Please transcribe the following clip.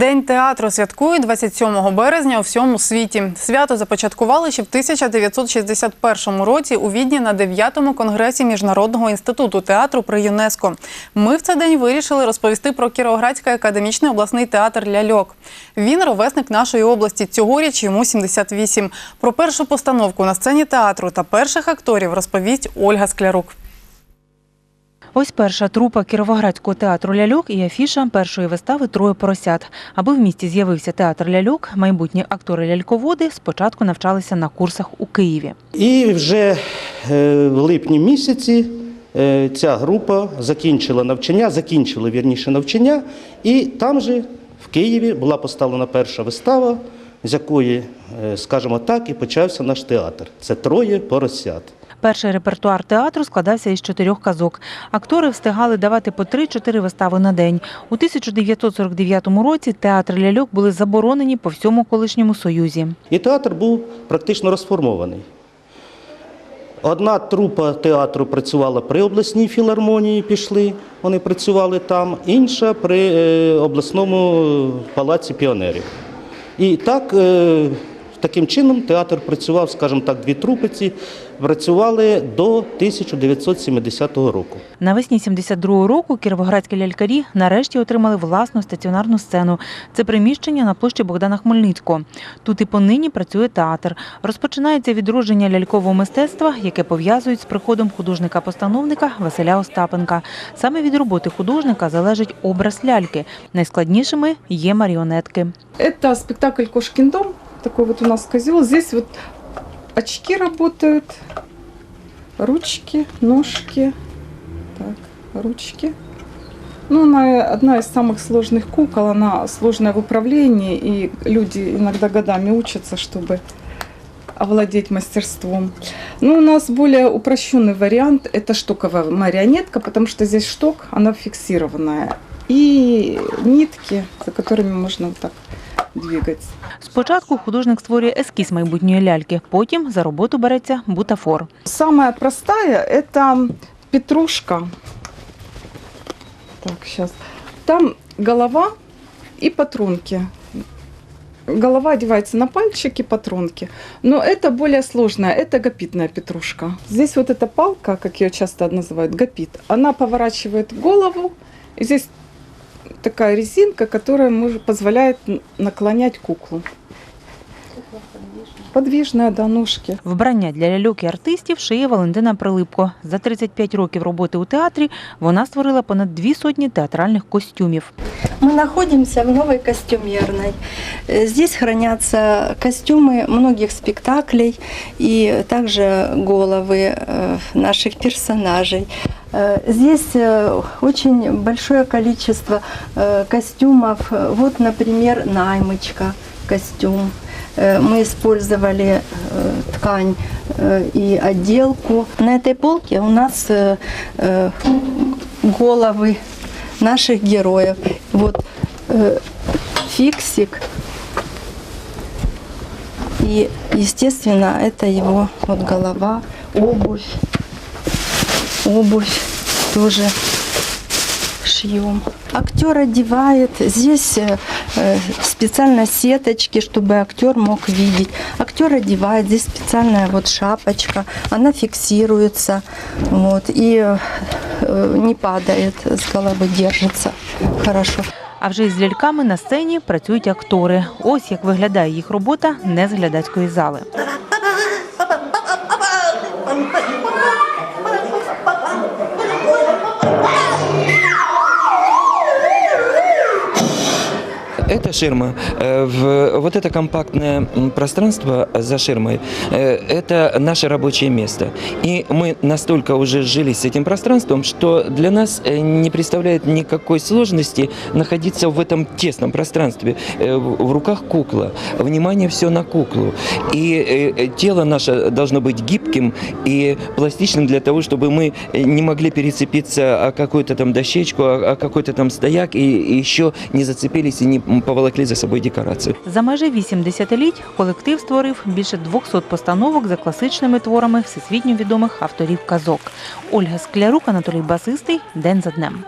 День театру святкують 27 березня у всьому світі. Свято започаткували ще в 1961 році у Відні на 9-му конгресі Міжнародного інституту театру при ЮНЕСКО. Ми в цей день вирішили розповісти про Кіровоградський академічний обласний театр Ляльок. Він ровесник нашої області. Цьогоріч йому 78. Про першу постановку на сцені театру та перших акторів розповість Ольга Склярук. Ось перша трупа Кіровоградського театру ляльок і афіша першої вистави Троє поросят. Аби в місті з'явився театр ляльок, майбутні актори-ляльководи спочатку навчалися на курсах у Києві. І вже е, в липні місяці е, ця група закінчила навчання, закінчили вірніше навчання, і там же в Києві була поставлена перша вистава, з якої, е, скажімо так, і почався наш театр. Це троє поросят. Перший репертуар театру складався із чотирьох казок. Актори встигали давати по 3-4 вистави на день. У 1949 році театри ляльок були заборонені по всьому колишньому союзі. І театр був практично розформований. Одна трупа театру працювала при обласній філармонії, пішли, вони працювали там, інша при е, обласному палаці піонерів. І так, е, таким чином театр працював, скажімо так, дві трупиці працювали до 1970 року. Навесні 72-го року кіровоградські лялькарі нарешті отримали власну стаціонарну сцену. Це приміщення на площі Богдана Хмельницького. Тут і понині працює театр. Розпочинається відродження лялькового мистецтва, яке пов'язують з приходом художника-постановника Василя Остапенка. Саме від роботи художника залежить образ ляльки. Найскладнішими є маріонетки. Это спектакль «Кошкин дом». Такой вот у нас козел. Здесь вот очки работают, ручки, ножки. Так, ручки. Ну, она одна из самых сложных кукол. Она сложная в управлении, и люди иногда годами учатся, чтобы овладеть мастерством. Ну, у нас более упрощенный вариант – это штоковая марионетка, потому что здесь шток, она фиксированная. И нитки, за которыми можно вот так двигаться. Спочатку художник створює ескіз майбутньої ляльки, потім за роботу береться бутафор. Самая простая – это петрушка. Так, сейчас. Там голова и патронки. Голова одевается на пальчики, патронки. Но это более сложная, это гапитная петрушка. Здесь вот эта палка, как ее часто называют, гапит, она поворачивает голову. И здесь такая резинка, которая позволяет наклонять куклу. Подвижная до ножки. Вбрання для ляльок і артистів шиє Валентина Прилипко. За 35 років роботи у театрі вона створила понад дві сотні театральних костюмів. Мы находимся в новой костюмерной. Э, Здесь хранятся костюмы многих спектаклей и также головы э, наших персонажей. Э, Здесь э, очень большое количество э, костюмов. Вот, например, наймочка костюм. Э, Мы использовали э, ткань э, и отделку. На этой полке у нас головы наших героев. Вот Фиксик. И, естественно, это его вот голова, обувь. Обувь тоже шьем. Актер одевает. Здесь э, э, специально сеточки, чтобы актер мог видеть. Актер одевает. Здесь специальная вот шапочка. Она фиксируется. Вот, и э, не падает с головы, держится хорошо. А вже із ляльками на сцені працюють актори. Ось як виглядає їх робота не з глядацької зали. Эта ширма, э, вот это компактное пространство за ширмой, э, это наше рабочее место. И мы настолько уже сжились с этим пространством, что для нас э, не представляет никакой сложности находиться в этом тесном пространстве. В руках кукла, внимание все на куклу. И тело наше должно быть гибким и пластичным для того, чтобы мы не могли перецепиться о какую-то там дощечку, о, какой-то там стояк и еще не зацепились и не поволокли за собою декорацію. За майже 8 десятиліть колектив створив більше 200 постановок за класичними творами всесвітньо відомих авторів казок. Ольга Склярук, Анатолій Басистий. День за днем.